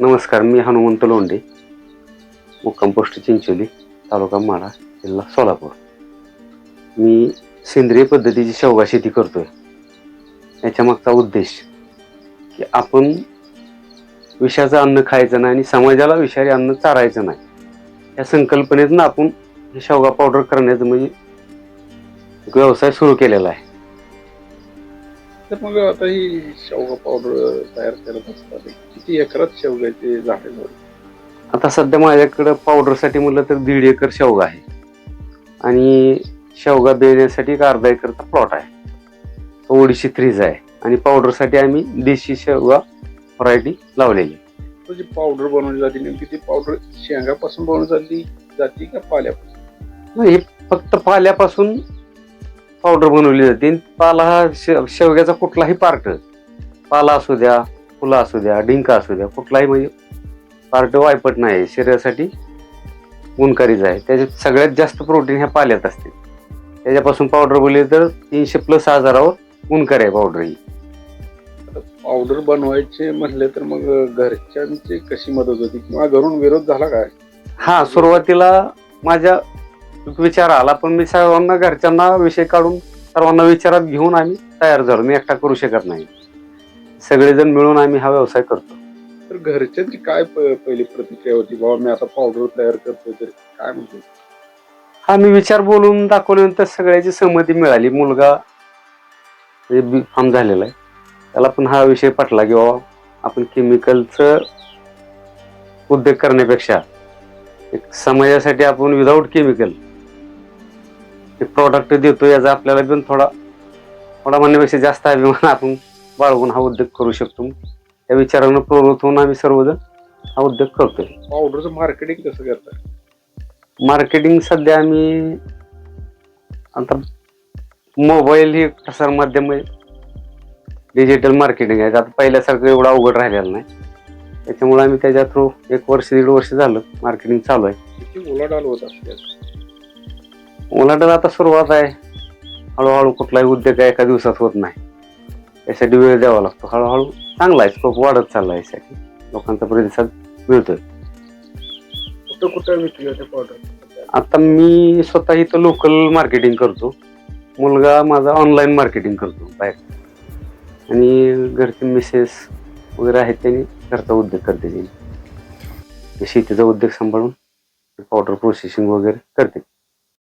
नमस्कार मी हनुमंत लोंढे मुक्काम पोस्ट चिंचोली तालुका माडा जिल्हा सोलापूर. मी सेंद्रिय पद्धतीची शेवगा शेती करतो आहे याच्यामागचा उद्देश की आपण विषाचं अन्न खायचं नाही आणि समाजाला विषारी अन्न चारायचं नाही. या संकल्पनेतून आपण हे शेवगा पावडर करण्याचं म्हणजे व्यवसाय सुरू केलेला आहे. तर मग आता ही शेवगा पावडर तयार करत असतात. किती एकरात शेवग्याचे झाडे लावले आता सध्या माझ्याकडं पावडरसाठी म्हटलं तर दीड एकर शेवगा आहे. आणि शेवगा देण्यासाठी एक अर्धा एकरचा प्लॉट आहे. ओडीशी थ्रीज आहे. आणि पावडरसाठी आम्ही देशी शेवगा व्हरायटी लावलेली तर जी पावडर बनवली जाते नेमकी ती पावडर शेंगापासून बनवली जाती जाती का पाल्यापासून? मग हे फक्त पाल्यापासून पावडर बनवली जाते. पाला हा शेवग्याचा कुठलाही पार्ट पाला असू द्या फुलं असू द्या डिंका असू द्या कुठलाही म्हणजे पार्ट वायपट नाही. शरीरासाठी गुणकारीच आहे. त्याच्यात सगळ्यात जास्त प्रोटीन ह्या पाल्यात असते. त्याच्यापासून पावडर बोलली तर तीनशे प्लस हजारावर गुणकारी आहे पावडर ही. पावडर बनवायचे म्हटले तर मग घरच्यांची कशी मदत होती? किंवा घरून विरोध झाला काय? हा सुरुवातीला माझ्या विचार आला पण मी सर्वांना घरच्यांना विषय काढून सर्वांना विचारात घेऊन आम्ही तयार झालो. मी एकटा करू शकत नाही. सगळेजण मिळून आम्ही हा व्यवसाय करतो. तर घरच्यांची काय पहिली प्रतिक्रिया होती? बाबा मी आता पावडर तयार करतोय तर काय म्हणतो हा मी विचार बोलून दाखवल्यानंतर सगळ्याची सहमती मिळाली. मुलगा बी फार्म झालेला आहे. त्याला पण हा विषय पटला की बाबा आपण केमिकलचं उद्योग करण्यापेक्षा एक समाजासाठी आपण विदाऊट केमिकल एक प्रॉडक्ट देतो याचा आपल्याला पण थोडा थोडा म्हणण्यापेक्षा जास्त अभिमान आपण बाळगून हा उद्योग करू शकतो. या विचारानं प्रवृत्त होऊन आम्ही सर्वजण हा उद्योग करतोय. पावडरचं मार्केटिंग कसं करताय? मार्केटिंग सध्या आम्ही आता मोबाईल ही प्रसार माध्यम डिजिटल मार्केटिंग आहे. आता पहिल्यासारखं एवढं अवघड राहिलेलं नाही. त्याच्यामुळे आम्ही त्याच्या थ्रू एक वर्ष दीड वर्ष झालं मार्केटिंग चालू आहे. किती उलाढाल होत असते उलाढाल आता सुरुवात आहे. हळूहळू कुठलाही उद्योग आहे एका दिवसात होत नाही. यासाठी वेळ द्यावा लागतो. हळूहळू चांगला आहे. स्कोप वाढत चालला आहे यासाठी. लोकांचा प्रतिसाद मिळतोय. कुठं कुठं विकली होते पावडर आता मी स्वतः इथं लोकल मार्केटिंग करतो. मुलगा माझा ऑनलाईन मार्केटिंग करतो बाहेर. आणि घरचे मिसेस वगैरे आहेत त्यांनी घरचा उद्योग करते. त्यांनी शेतीचा उद्योग सांभाळून पावडर प्रोसेसिंग वगैरे करते.